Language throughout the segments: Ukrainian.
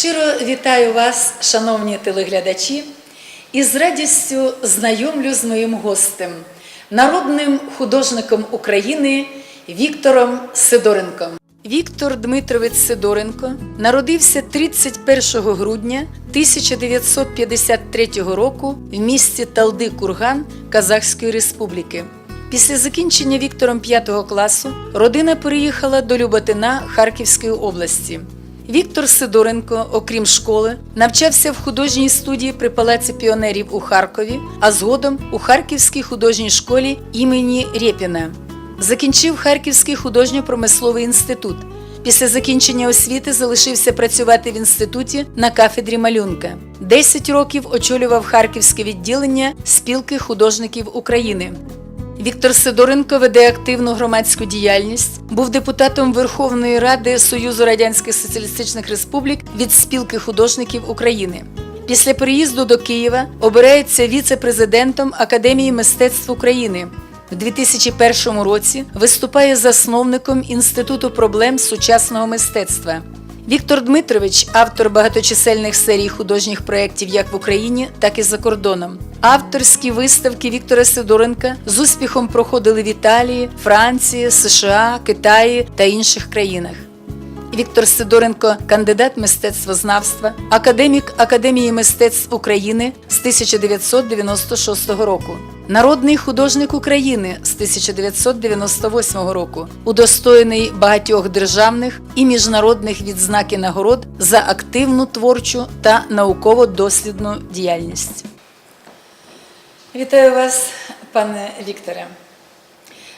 Щиро вітаю вас, шановні телеглядачі, і з радістю знайомлю з моїм гостем, народним художником України Віктором Сидоренком. Віктор Дмитрович Сидоренко народився 31 грудня 1953 року в місті Талди Курган Казахської Республіки. Після закінчення Віктором 5 класу родина переїхала до Люботина Харківської області. Віктор Сидоренко, окрім школи, навчався в художній студії при Палаці піонерів у Харкові, а згодом у Харківській художній школі імені Рєпіна. Закінчив Харківський художньо-промисловий інститут. Після закінчення освіти залишився працювати в інституті на кафедрі малюнка. Десять років очолював Харківське відділення спілки художників України. Віктор Сидоренко веде активну громадську діяльність, був депутатом Верховної Ради Союзу Радянських Соціалістичних Республік від спілки художників України. Після переїзду до Києва обирається віце-президентом Академії мистецтв України. В 2001 році виступає засновником Інституту проблем сучасного мистецтва. Віктор Дмитрович автор багаточисельних серій художніх проєктів як в Україні, так і за кордоном. Авторські виставки Віктора Сидоренка з успіхом проходили в Італії, Франції, США, Китаї та інших країнах. Віктор Сидоренко, кандидат мистецтвознавства, академік Академії мистецтв України з 1996 року, народний художник України з 1998 року, удостоєний багатьох державних і міжнародних відзнак і нагород за активну творчу та науково-дослідну діяльність. Вітаю вас, пане Вікторе.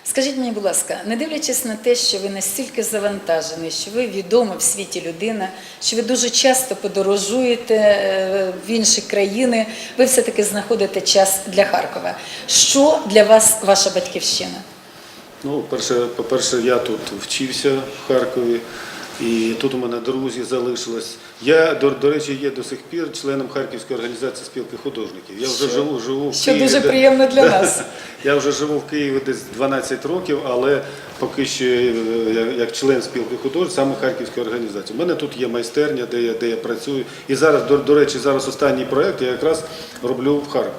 Скажіть мені, будь ласка, не дивлячись на те, що ви настільки завантажений, що ви відома в світі людина, що ви дуже часто подорожуєте е, в інші країни, ви все-таки знаходите час для Харкова. Що для вас ваша батьківщина? Ну, перше, по-перше, я тут вчився в Харкові, і тут у мене друзі залишилось. Я, до, до речі, є до сих пір членом Харківської організації спілки художників. Я вже живу, живу в Що Києві. дуже де- приємно для нас. Я вже живу в Києві десь 12 років, але поки що е, я- як член спілки художників, саме Харківської організації. У мене тут є майстерня, де я, де я працюю. І зараз, до, до речі, зараз останній проєкт я якраз роблю в Харкові.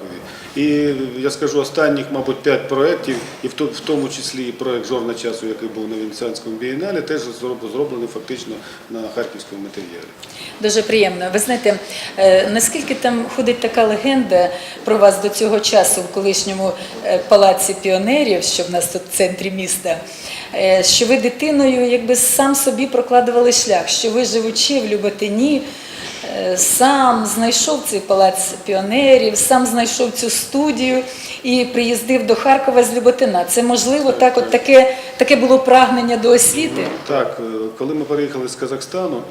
І я скажу останніх, мабуть, п'ять проєктів, і в то- в тому числі і проєкт Жорна часу, який був на Венеціанському бієналі, теж зроб- зроблений фактично на харківському матеріалі. Дуже приємно. Ви знаєте, е, наскільки там ходить така легенда про вас до цього часу в колишньому е, палаці піонерів, що в нас тут в центрі міста, е, що ви дитиною якби сам собі прокладували шлях, що ви живучи в Люботині, сам знайшов цей палац піонерів, сам знайшов цю студію і приїздив до Харкова з Люботина. Це можливо так, от таке, таке було прагнення до освіти. Так, е, коли ми переїхали з Казахстану,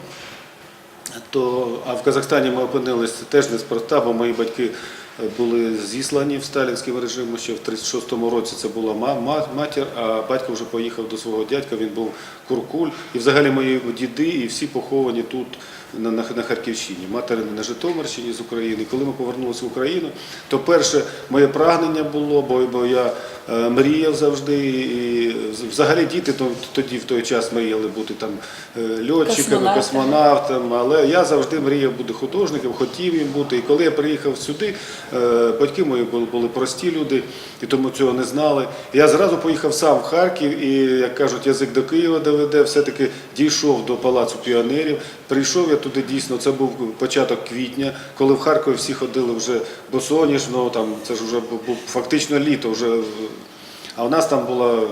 то а в Казахстані ми опинилися теж неспроста, бо мої батьки е, були зіслані в сталінському режимі. Ще в 36-му році це була ма- ма- матір, а батько вже поїхав до свого дядька. Він був куркуль. І взагалі мої діди і всі поховані тут. На, на, на Харківщині, матері на Житомирщині з України. Коли ми повернулися в Україну, то перше моє прагнення було, бо, бо я е, мріяв завжди. І взагалі діти то, тоді в той час мріяли бути там е, льотчиками, Космонавтами. космонавтами, але я завжди мріяв бути художником, хотів їм бути. І коли я приїхав сюди, е, батьки мої були, були прості люди, і тому цього не знали. Я зразу поїхав сам в Харків, і як кажуть, язик до Києва доведе, все-таки дійшов до палацу піонерів. Прийшов я туди дійсно. Це був початок квітня, коли в Харкові всі ходили вже босоніжно. Там це ж вже був фактично літо. Вже а у нас там була е,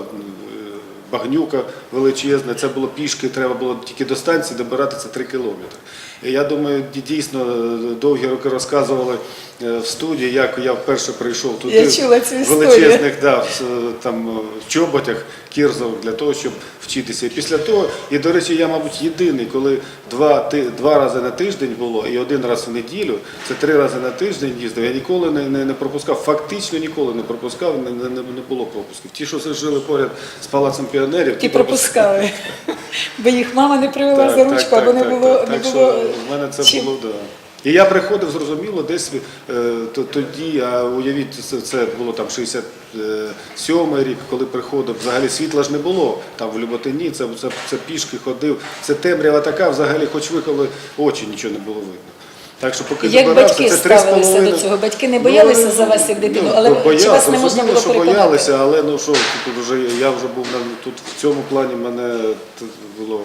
багнюка величезна, це було пішки, треба було тільки до станції добиратися 3 кілометри. І я думаю, дійсно е, довгі роки розказували е, в студії, як я вперше прийшов туди Я чула цю в величезних да, в, там, чоботях кірзових для того, щоб вчитися. І після того, і до речі, я, мабуть, єдиний, коли два, ти- два рази на тиждень було і один раз в неділю, це три рази на тиждень їздив. Я ніколи не, не, не пропускав, фактично ніколи не пропускав, не, не, не було пропусків. Ті, що жили поряд з палацем піонерів, Ті пропускали, бо їх мама не привела Так, за ручку, так, або не було, так. не Так що в мене це чим. було, да. І я приходив, зрозуміло, десь е, тоді, а уявіть, це, було там 67 рік, коли приходив, взагалі світла ж не було там в Люботині, це, це, це пішки ходив, це темрява така, взагалі, хоч виколи очі нічого не було видно. Так що поки Як батьки це ставилися до цього? Батьки не боялися за вас як дитину, але ну, чи вас не можна було що боялися, але ну що, тут вже я вже був на тут в цьому плані мене було.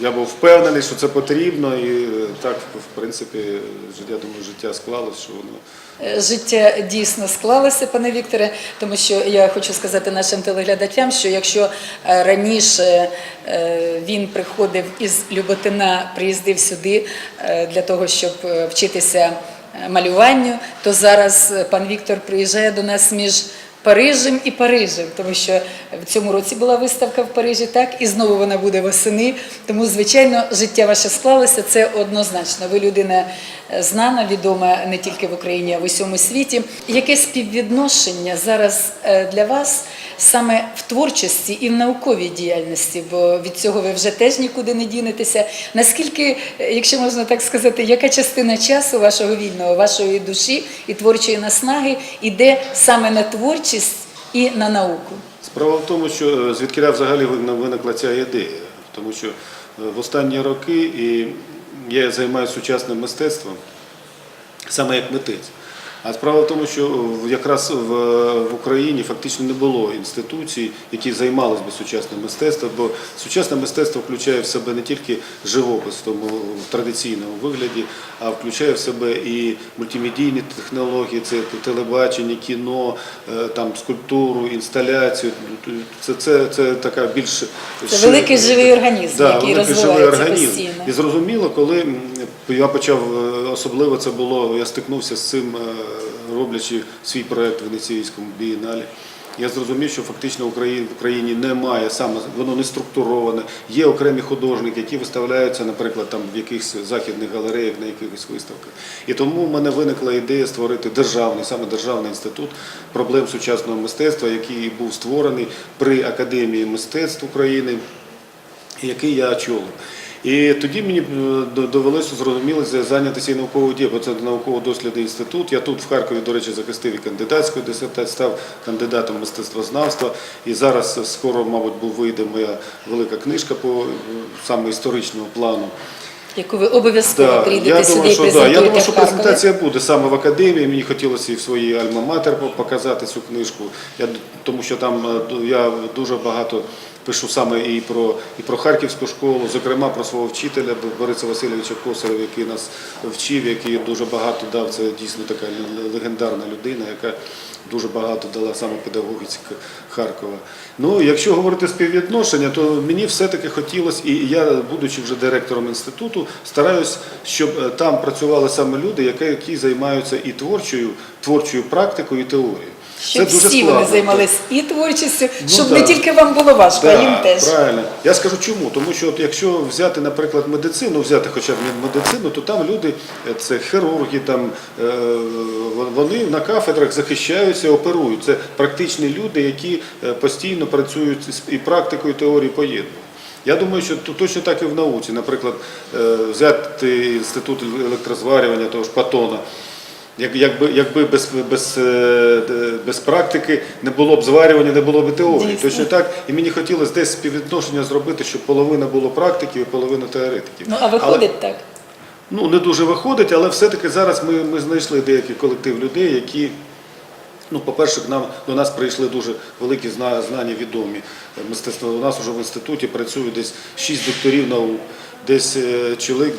Я був впевнений, що це потрібно, і е, так, в принципі, я думаю, життя склалось, що воно. Е, Життя дійсно склалося, пане Вікторе, тому що я хочу сказати нашим телеглядачам, що якщо е, раніше він приходив із Люботина, приїздив сюди для того, щоб вчитися малюванню, то зараз пан Віктор приїжджає до нас між Парижем і Парижем, тому що в цьому році була виставка в Парижі, так і знову вона буде восени. Тому, звичайно, життя ваше склалося. Це однозначно. Ви людина знана, відома не тільки в Україні, а в усьому світі. Яке співвідношення зараз е, для вас саме в творчості і в науковій діяльності? Бо від цього ви вже теж нікуди не дінетеся. Наскільки, е, якщо можна так сказати, яка частина часу вашого вільного, вашої душі і творчої наснаги йде саме на творчість і на науку? Справа в тому, що е, звідкиля взагалі виник- виникла ця ідея, тому що в останні роки і я займаюся сучасним мистецтвом саме як митець. А справа в тому, що в- якраз в, Україні фактично не було інституцій, які займалися би сучасним мистецтвом, бо сучасне мистецтво включає в себе не тільки живопис в тому в традиційному вигляді, а включає в себе і мультимедійні технології, це телебачення, кіно, е, там скульптуру, інсталяцію. Це, це, це така більш Це великий живий організм, Да, який живий розвивається організм. постійно. І зрозуміло, коли я почав е, особливо це було, я стикнувся з цим, е, роблячи свій проект в Венеційському бієналі. Я зрозумів, що фактично в Україні, немає саме воно не структуроване. Є окремі художники, які виставляються, наприклад, там в якихось західних галереях на якихось виставках. І тому в мене виникла ідея створити державний, саме державний інститут проблем сучасного мистецтва, який був створений при Академії мистецтв України який я очолив. І тоді мені е, довелося зрозуміло зайнятися і науковою дією, бо це науково-дослідний інститут. Я тут в Харкові, до речі, захистив і кандидатську дисертацію, став кандидатом мистецтвознавства. І зараз е, скоро, мабуть, вийде моя велика книжка по е, саме історичному плану. Яку ви обов'язково Да, прийдете я сюди думаю, і що, да, я думаю, що презентація буде саме в академії. Мені хотілося і в своїй альма-матер показати цю книжку. Я, тому що там я дуже багато пишу саме і про, і про Харківську школу, зокрема про свого вчителя Бориса Васильовича Косарєва, який нас вчив, який дуже багато дав. Це дійсно така легендарна людина, яка дуже багато дала саме педагогіці Харкова. Ну, якщо говорити співвідношення, то мені все-таки хотілося, і я, будучи вже директором інституту, стараюсь, щоб е, там працювали саме люди, які займаються і творчою, творчою практикою, і теорією. Щоб всі вони займалися і творчістю, Ну, щоб да. не тільки вам було важко, а їм теж. Правильно. Я скажу чому. Тому що от якщо взяти, наприклад, медицину, взяти хоча б медицину, то там люди, е, це хірурги, там, е, вони на кафедрах захищаються, оперують. Це практичні люди, які е, постійно працюють і практикою, і теорією поєднують. Я думаю, що точно так і в науці. Наприклад, взяти інститут електрозварювання того ж Патона. Як- Якби, якби без, без, е, без практики не було б зварювання, не було б теорії. Дійсно. Точно так. І мені хотілося десь співвідношення зробити, щоб половина було практиків і половина теоретиків. Ну а виходить так. Ну, не дуже виходить, але все-таки зараз ми, ми знайшли деякий колектив людей, які, ну, по-перше, к нам, до нас прийшли дуже великі зна- знання відомі. Мистецтво у нас вже в інституті працює десь 6 докторів наук, десь е, чоловік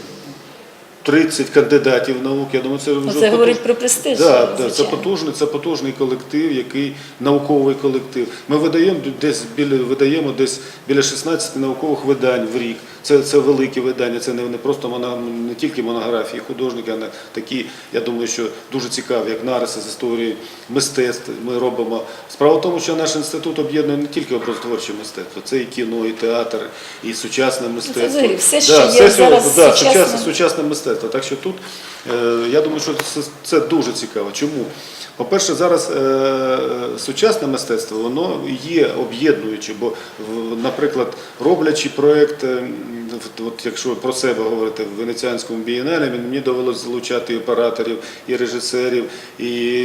30 кандидатів наук. Я думаю, це вже Це потуж... говорить про престиж. Да, да, це потужний, це потужний колектив, який науковий колектив. Ми видаємо десь біля видаємо десь біля 16 наукових видань в рік. Це, це великі видання, це не, не просто моно, не тільки монографії художники, а не такі, я думаю, що дуже цікаві, як нариси з історії мистецтв. Ми робимо. Справа в тому, що наш інститут об'єднує не тільки образотворче мистецтво, це і кіно, і театр, і сучасне мистецтво. взагалі все, що Да, є все, зараз да, сучасне. сучасне, сучасне мистецтво. Так що тут е, я думаю, що це, це дуже цікаво. Чому? По-перше, зараз е, сучасне мистецтво воно є об'єднуюче, бо, наприклад, роблячи проєкт е, якщо про себе говорити в Венеціанському бієналі, мені довелося залучати і операторів, і режисерів, і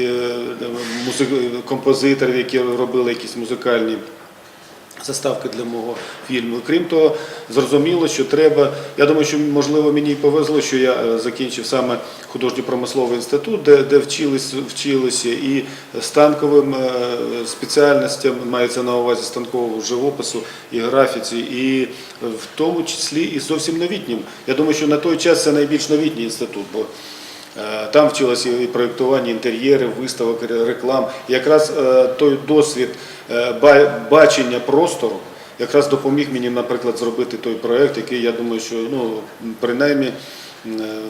е, композиторів, які робили якісь музикальні заставки для мого фільму. Крім того, зрозуміло, що треба. Я думаю, що можливо мені повезло, що я е, закінчив саме художньо-промисловий інститут, де, де вчились, вчилися і станковим е, спеціальностям, мається на увазі станкового живопису і графіці, і в тому числі і зовсім новітнім. Я думаю, що на той час це найбільш новітній інститут. бо Там вчилося і проєктування інтер'єрів, виставок, реклам. Якраз е, той досвід е, бачення простору якраз допоміг мені, наприклад, зробити той проєкт, який я думаю, що ну, принаймні е,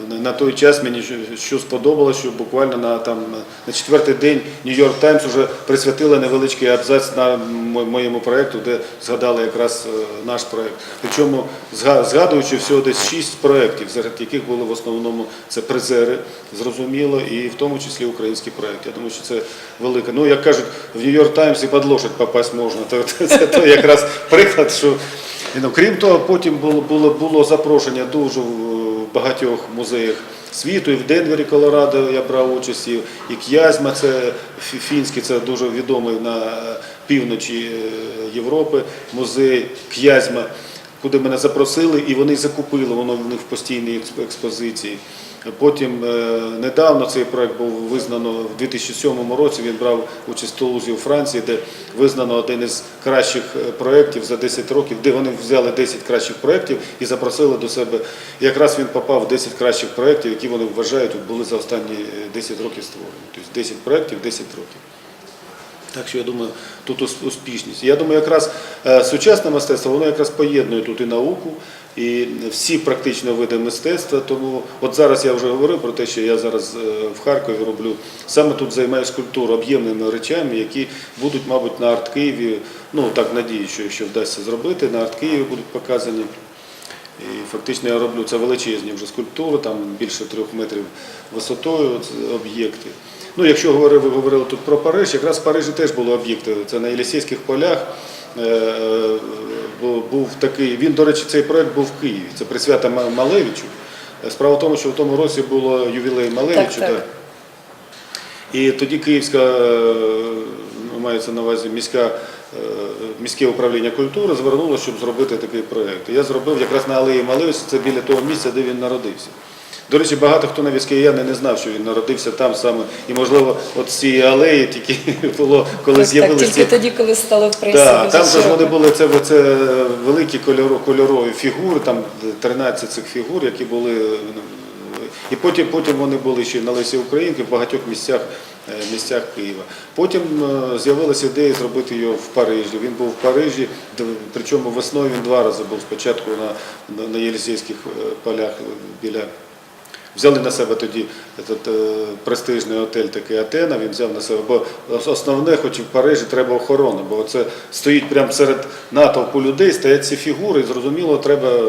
на той час мені що- сподобалося, що буквально на, там, на четвертий день Нью-Йорк Таймс вже присвятили невеличкий абзац на моєму проєкту, де згадали якраз е, наш проєкт. Причому зга- згадуючи всього десь шість проєктів, серед яких були в основному це призери, зрозуміло, і в тому числі український проєкт. Я думаю, що це велике. Ну, як кажуть, в Нью-Йорк Таймс і під лошадь попасть можна. То, це то якраз приклад, що ну, крім того, потім було, було, було запрошення дуже багатьох музеях світу, і в Денвері, Колорадо я брав участь, і К'язьма, це фінський, це дуже відомий на півночі е, Європи, музей К'язьма, куди мене запросили, і вони закупили, воно в них в постійній експозиції. Потім е, недавно цей проект був визнано в 2007 році. Він брав участь в Тулузі у Франції, де визнано один із кращих е, проєктів за 10 років, де вони взяли 10 кращих проєктів і запросили до себе. Якраз він попав в 10 кращих проєктів, які вони вважають були за останні е, 10 років створені. Тобто 10 проєктів, 10 років. Так що я думаю, тут успішність. Я думаю, якраз е, сучасне мистецтво, воно якраз поєднує тут і науку, і всі практично види мистецтва. Тому от зараз я вже говорив про те, що я зараз е, в Харкові роблю саме тут займаюся культурою, об'ємними речами, які будуть, мабуть, на арт Києві. Ну так надію, що якщо вдасться зробити, на арт Києві будуть показані. І фактично я роблю це величезні вже скульптури, там більше трьох метрів висотою об'єкти. Ну, якщо говорили, ви говорили тут про Париж, якраз в Парижі теж були об'єкти. Це на Єлісейських полях був такий. Він, до речі, цей проект був в Києві. Це присвята Малевичу. Е, Справа в тому, що в тому році було ювілей Малевичу. так. да. І тоді Київська е, ну, мається на увазі міська, е, міське управління культури звернуло, щоб зробити такий проєкт. Я зробив якраз на алеї Малевича, це біля того місця, де він народився. До речі, багато хто навіть з кияни не знав, що він народився там саме. І можливо, от цієї алеї тільки було, коли Так, так, з'явилися. тільки тоді, коли стало в пресі. Дуже там же ж вони були це, це великі кольорові фігури, там 13 цих фігур, які були. ну, І потім, потім вони були ще на Лесі Українки в багатьох місцях, е, місцях Києва. Потім е, з'явилася ідея зробити його в Парижі. Він був в Парижі, причому весною він два рази був спочатку на, на, на Єлісейських е, полях біля. Взяли на себе тоді этот, е, престижний отель такий Атена, він взяв на себе, бо основне, хоч і в Парижі, треба охорона, бо це стоїть прямо серед натовпу людей, стоять ці фігури, і зрозуміло, треба.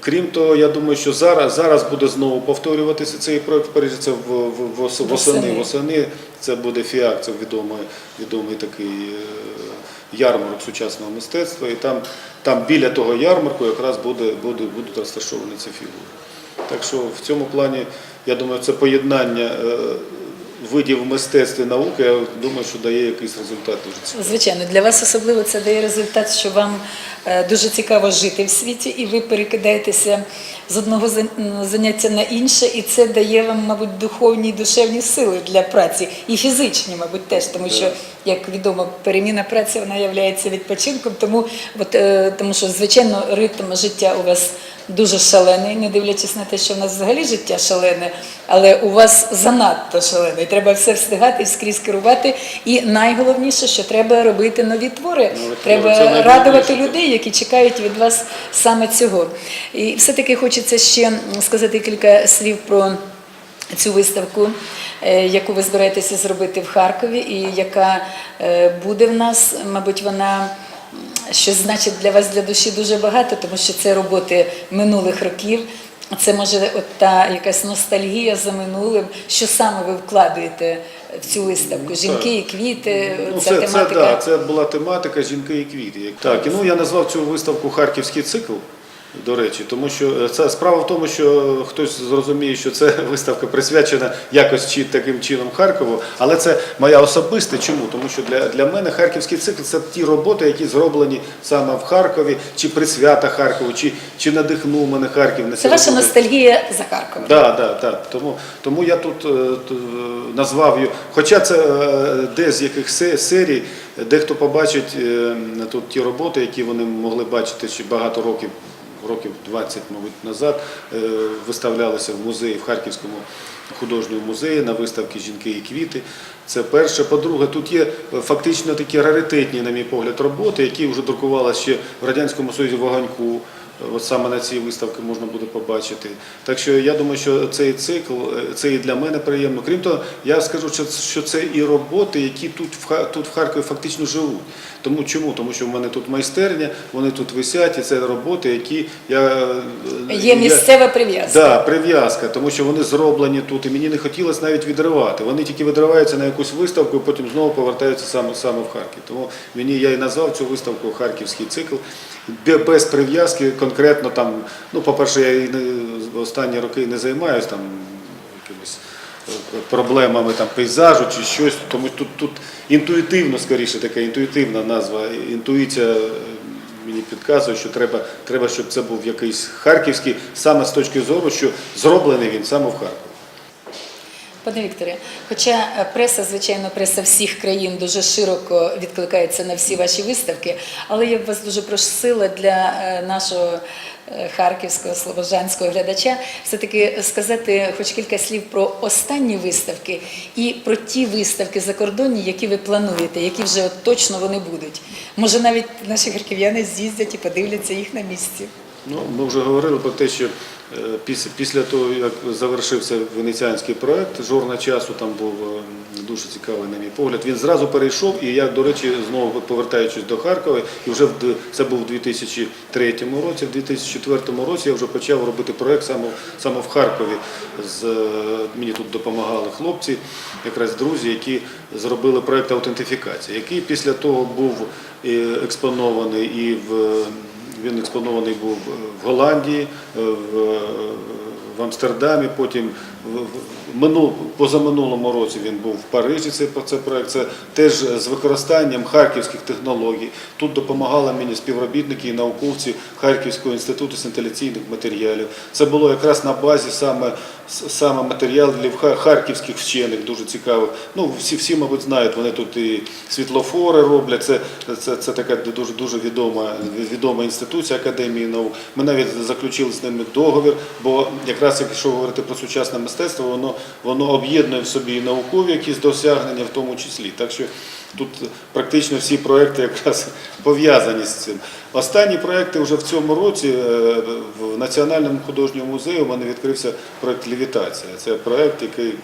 Крім того, я думаю, що зараз, зараз буде знову повторюватися цей проект в Парижі. Це в, в, в, восени. Восени. Це буде фіак, це відомий, відомий такий е, ярмарок сучасного мистецтва. І там, там біля того ярмарку якраз буде, буде, будуть розташовані ці фігури. Так що в цьому плані, я думаю, це поєднання е, видів мистецтва і науки, я думаю, що дає якийсь результат дуже цікавий. Звичайно, для вас особливо це дає результат, що вам е, дуже цікаво жити в світі, і ви перекидаєтеся з одного заняття на інше, і це дає вам, мабуть, духовні і душевні сили для праці, і фізичні, мабуть, теж, тому що, як відомо, переміна праці вона є відпочинком, тому, от, е, тому що, звичайно, ритм життя у вас дуже шалений, не дивлячись на те, що в нас взагалі життя шалене, але у вас занадто шалений. Треба все встигати і скрізь керувати. І найголовніше, що треба робити нові твори. Нові треба радувати людей, які чекають від вас саме цього. І все-таки хочеться ще сказати кілька слів про цю виставку, е, яку ви збираєтеся зробити в Харкові, і яка е, буде в нас, мабуть, вона. Що значить для вас для душі дуже багато, тому що це роботи минулих років. Це може от та якась ностальгія за минулим. Що саме ви вкладуєте в цю виставку? Жінки і квіти, Ну, ця це, це, да, це була тематика жінки і квіти. Так, і ну я назвав цю виставку Харківський цикл. До речі, тому що е, це справа в тому, що хтось зрозуміє, що це виставка присвячена якось чи таким чином Харкову, але це моя особиста. Чому? Тому що для, для мене харківський цикл це ті роботи, які зроблені саме в Харкові, чи присвята Харкову, чи, чи надихнув мене Харків на Це ваша роботи. ностальгія за Харковом. Так, так, так. Тому, тому я тут е, е, назвав її. Хоча це е, де з яких се- серій, дехто побачить тут ті роботи, які вони могли бачити ще багато років, років 20, мабуть, назад, е, виставлялися в музеї, в Харківському художньому музеї на виставці Жінки і квіти. Це перше. По-друге, тут є е, фактично такі раритетні, на мій погляд, роботи, які вже друкувалися ще в Радянському Союзі Ваганьку. От саме на цій виставці можна буде побачити. Так що я думаю, що цей цикл е, це і для мене приємно. Крім того, я скажу, що, це і роботи, які тут в тут в Харкові фактично живуть. Тому чому? Тому що в мене тут майстерня, вони тут висять, і це роботи, які я е, Є місцева прив'язка. Да, прив'язка, тому що вони зроблені тут, і мені не хотілося навіть відривати. Вони тільки відриваються на якусь виставку, і потім знову повертаються саме, саме в Харків. Тому мені я і назвав цю виставку Харківський цикл Бе- без прив'язки конкретно там. Ну, по-перше, я і останні роки не займаюся там якимось е, проблемами там пейзажу чи щось. Тому тут, тут інтуїтивно, скоріше, така інтуїтивна назва. Інтуїція е, мені підказує, що треба, треба, щоб це був якийсь харківський, саме з точки зору, що зроблений він саме в Харкові. Пане Вікторе, хоча е, преса, звичайно, преса всіх країн дуже широко відкликається на всі ваші виставки, але я б вас дуже просила для е, нашого е, харківського слобожанського глядача все-таки сказати хоч кілька слів про останні виставки і про ті виставки закордонні, які ви плануєте, які вже точно вони будуть. Може, навіть наші харків'яни з'їздять і подивляться їх на місці. Ну, ми вже говорили про те, що після, після того, як завершився венеціанський проект, жорна часу там був е, дуже цікавий, на мій погляд. Він зразу перейшов, і я, до речі, знову повертаючись до Харкова, і вже в це був у 2003 році, в 2004 році я вже почав робити проект саме, саме в Харкові. З, е, мені тут допомагали хлопці, якраз друзі, які зробили проект аутентифікації, який після того був е, експонований і в. Він експонований був в Голландії, е, в, в Амстердамі, потім в, в минул, позаминулому році він був в Парижі. Цей, цей проект. Це теж з використанням харківських технологій. Тут допомагали мені співробітники і науковці Харківського інституту синтеляційних матеріалів. Це було якраз на базі саме, саме матеріалів ха- харківських вчених, дуже цікавих. Ну, всі, всі, мабуть, знають, вони тут і світлофори роблять. Це, це, це така дуже, дуже відома, відома інституція Академії наук. Ми навіть заключили з ними договір, бо якраз якщо говорити про сучасне мистецтво, воно, воно об'єднує в собі і наукові якісь досягнення, в тому числі. Так що тут практично всі проекти якраз пов'язані з цим. Останні проекти вже в цьому році е, в Національному художньому музеї у мене відкрився проект Левітація. Це проект, який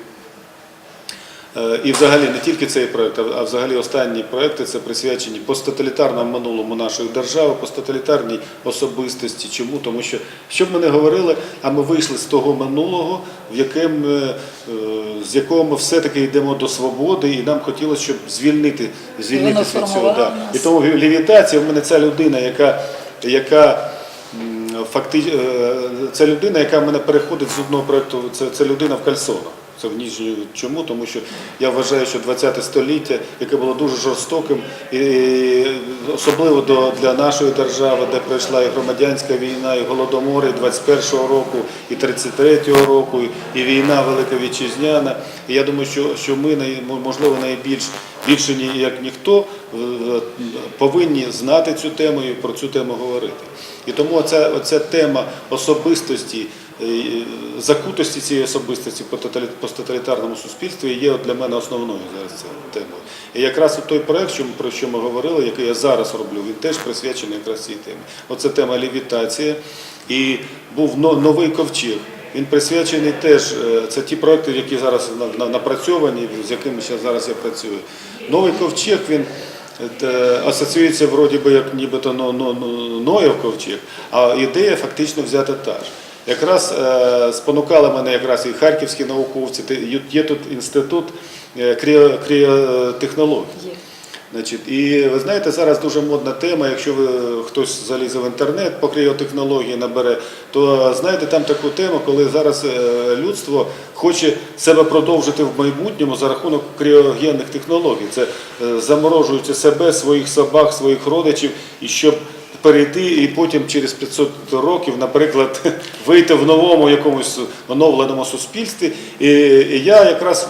І взагалі не тільки цей проект, а взагалі останні проекти це присвячені посттоталітарному минулому нашої держави, посттоталітарній особистості. Чому? Тому що, що б ми не говорили, а ми вийшли з того минулого, в яким, е, е, з якого ми все-таки йдемо до свободи, і нам хотілося, щоб звільнити, звільнити від цього. Да. І тому левітація в мене ця людина, яка, яка е, це людина, яка в мене переходить з одного проєкту, це, це людина в кальсонах. Це в Ніжню. Чому? Тому що я вважаю, що 20 століття, яке було дуже жорстоким, і особливо до, для нашої держави, де пройшла і громадянська війна, і голодомор, і 21-го року, і 33-го року, і війна Велика Вітчизняна. І я думаю, що, що ми можливо найбільш більше як ніхто е, повинні знати цю тему і про цю тему говорити. І тому оця, оця тема особистості. Е, Закутості цієї особистості по тоталі- посттоталітарному суспільстві є для мене основною зараз темою. І якраз той проект, про що ми говорили, який я зараз роблю, він теж присвячений якраз цій темі. Оце тема левітація. І був новий ковчег. Він присвячений теж, е, це ті проекти, які зараз на- на- напрацьовані, з якими зараз я працюю. Новий ковчег він е, асоціюється вроді би як нібито но, но, но, Ноєв ковчег, а ідея фактично взята та ж. Якраз е, спонукали мене якраз і харківські науковці. Є- тут інститут е, кріотехнологій. Значить, і ви знаєте, зараз дуже модна тема. Якщо ви хтось залізе в інтернет по кріотехнології набере, то знаєте там таку тему, коли зараз е, людство хоче себе продовжити в майбутньому за рахунок кріогенних технологій. Це е, заморожуючи себе, своїх собак, своїх родичів, і щоб перейти і потім через 500 років, наприклад, вийти в новому якомусь оновленому суспільстві. І, я якраз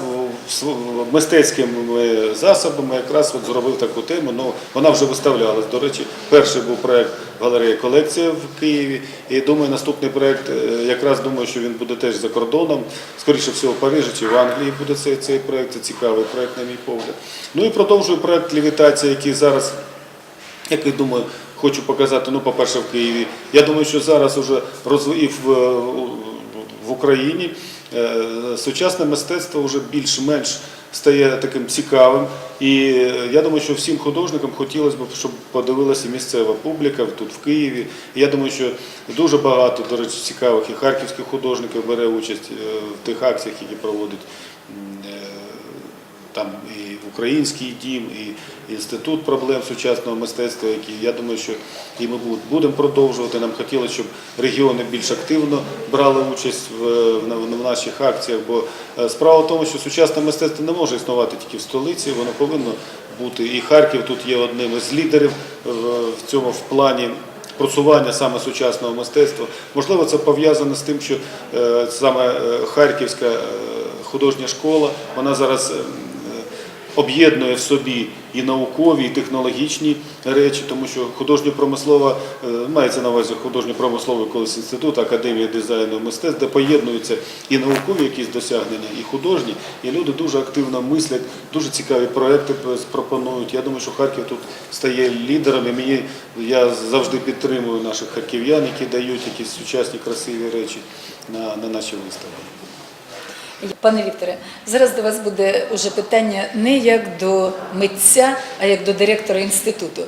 мистецькими засобами якраз от зробив таку тему. Ну, вона вже виставлялась. До речі, перший був проект галерея колекція в Києві. І думаю, наступний проект, е, якраз думаю, що він буде теж за кордоном. Скоріше всього, в Парижі чи в Англії буде цей, цей проект. Це цікавий проект, на мій погляд. Ну і продовжую проект левітація, який зараз як я думаю, хочу показати, ну, по-перше, в Києві. Я думаю, що зараз уже розв... в, Україні е, сучасне мистецтво вже більш-менш стає таким цікавим. І е, я думаю, що всім художникам хотілося б, щоб подивилася місцева публіка тут в Києві. І я думаю, що дуже багато, до речі, цікавих і харківських художників бере участь е, в тих акціях, які проводить там і український дім, і інститут проблем сучасного мистецтва, які я думаю, що і ми будемо продовжувати. Нам хотілося, щоб регіони більш активно брали участь в, в, на- в наших акціях. Бо е, справа в тому, що сучасне мистецтво не може існувати тільки в столиці, воно повинно бути. І Харків тут є одним із лідерів в, цьому в плані. Просування саме сучасного мистецтва. Можливо, це пов'язано з тим, що е, саме е, Харківська художня школа, вона зараз об'єднує в собі і наукові, і технологічні речі, тому що художньо-промислова, е, мається на увазі художньо-промисловий колись інститут, академія дизайну і мистецтв, де поєднуються і наукові якісь досягнення, і художні, і люди дуже активно мислять, дуже цікаві проекти пропонують. Я думаю, що Харків тут стає лідером, і мені я завжди підтримую наших харків'ян, які дають якісь сучасні красиві речі на, на наші виставки. Пане Вікторе, зараз до вас буде уже питання не як до митця, а як до директора інституту.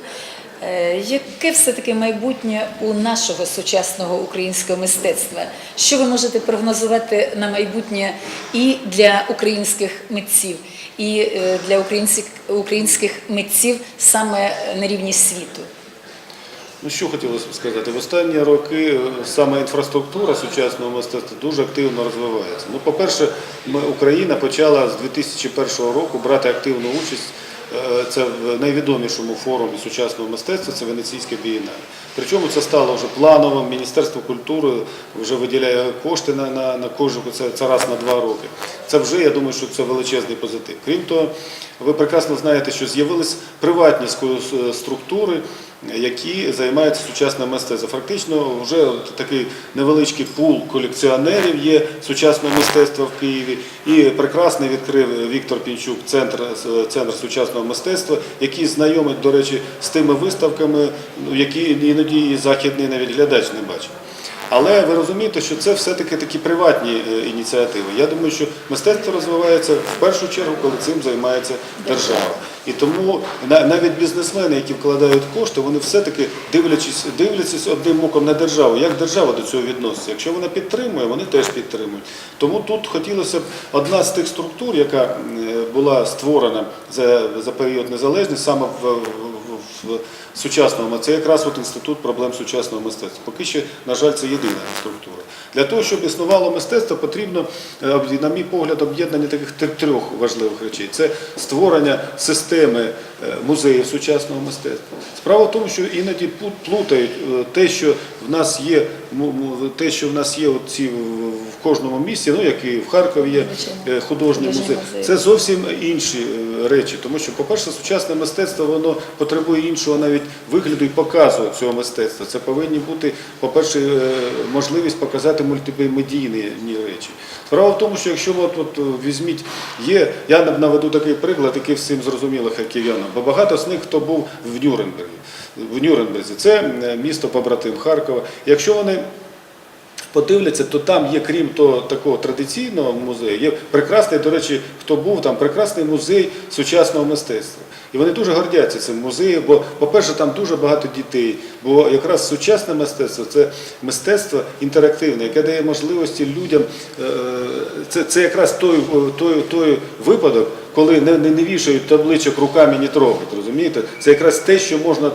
Е, Яке все-таки майбутнє у нашого сучасного українського мистецтва? Що ви можете прогнозувати на майбутнє і для українських митців, і е, для українських, українських митців саме на рівні світу? Ну що хотілося б сказати? В останні роки е, саме інфраструктура сучасного мистецтва дуже активно розвивається. Ну, по-перше, Україна почала з 2001 року брати активну участь. е, Це в найвідомішому форумі сучасного мистецтва це Венеційське бієнале. Причому це стало вже плановим. Міністерство культури вже виділяє кошти на, на, на кожну, це, це раз на два роки. Це вже, я думаю, що це величезний позитив. Крім того, ви прекрасно знаєте, що з'явились приватні структури, які займаються сучасним мистецтвом. Фактично, вже такий невеличкий пул колекціонерів є сучасного мистецтва в Києві. І прекрасний відкрив Віктор Пінчук центр, центр сучасного мистецтва, який знайомить, до речі, з тими виставками, які іноді і західний навіть глядач не бачить. Але ви розумієте, що це все-таки такі приватні е, ініціативи. Я думаю, що мистецтво розвивається в першу чергу, коли цим займається держава. І тому навіть бізнесмени, які вкладають кошти, вони все-таки дивлячись, дивляться одним оком на державу. Як держава до цього відноситься? Якщо вона підтримує, вони теж підтримують. Тому тут хотілося б одна з тих структур, яка е, була створена за, за період незалежності, саме в, сучасному, це якраз от інститут проблем сучасного мистецтва. Поки що, на жаль, це єдина структура. Для того, щоб існувало мистецтво, потрібно, е, на мій погляд, об'єднання таких тр- трьох важливих речей: це створення системи е, музеїв сучасного мистецтва. Справа в тому, що іноді плутають е, те, що в нас є те, що в нас є ці в кожному місті, ну як і в Харкові є художній музей. Це зовсім інші речі, тому що, по-перше, сучасне мистецтво воно потребує іншого навіть вигляду і показу цього мистецтва. Це повинні бути, по-перше, е, можливість показати мультимедійні речі. Справа в тому, що якщо от, от візьміть, є, я наведу такий приклад, який всім зрозуміло харків'янам, бо багато з них хто був в Нюрнберзі. В Нюрнберзі це е, місто побратим Харкова. Якщо вони подивляться, то там є, крім того такого традиційного музею, є прекрасний, до речі, хто був там, прекрасний музей сучасного мистецтва. І вони дуже гордяться цим музеєм, бо, по-перше, там дуже багато дітей. Бо якраз сучасне мистецтво це мистецтво інтерактивне, яке дає можливості людям. е, Це, це якраз той, той, той випадок, коли не, не, не вішають табличок руками не трогать, розумієте? Це якраз те, що можна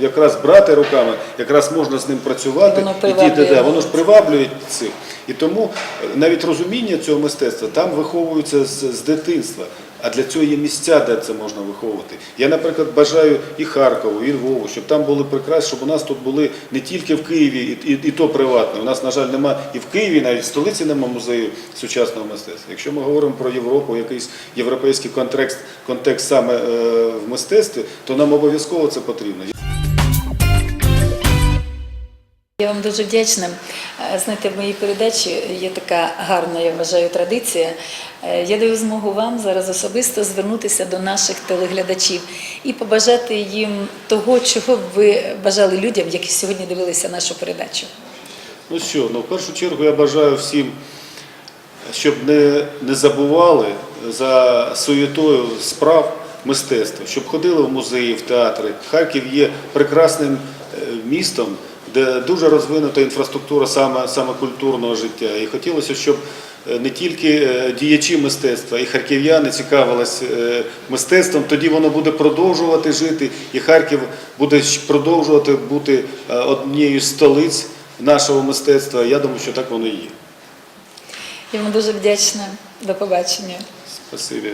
якраз брати руками, якраз можна з ним працювати. Воно і діти, да, воно ж приваблює цих. І тому е, навіть розуміння цього мистецтва там виховується з, з дитинства. А для цього є місця, де це можна виховувати. Я, наприклад, бажаю і Харкову, і Львову, щоб там були прекрасні, щоб у нас тут були не тільки в Києві, і, і, і то приватне. У нас, на жаль, немає і в Києві, навіть в столиці немає музею сучасного мистецтва. Якщо ми говоримо про Європу, якийсь європейський контекст, контекст саме е, в мистецтві, то нам обов'язково це потрібно. Я вам дуже вдячна. Е, Знаєте, в моїй передачі є така гарна, я вважаю, традиція. Е, Я даю змогу вам зараз особисто звернутися до наших телеглядачів і побажати їм того, чого б ви бажали людям, які сьогодні дивилися нашу передачу. Ну що, ну в першу чергу я бажаю всім, щоб не, не забували за суєтою справ мистецтва, щоб ходили в музеї, в театри. Харків є прекрасним е, містом, де дуже розвинута інфраструктура саме, саме культурного життя. І хотілося, щоб е, не тільки е, діячі мистецтва, і харків'яни цікавились е, мистецтвом, тоді воно буде продовжувати жити, і Харків буде продовжувати бути однією з столиць нашого мистецтва. Я думаю, що так воно і є. Я вам дуже вдячна. До побачення. Спасибі.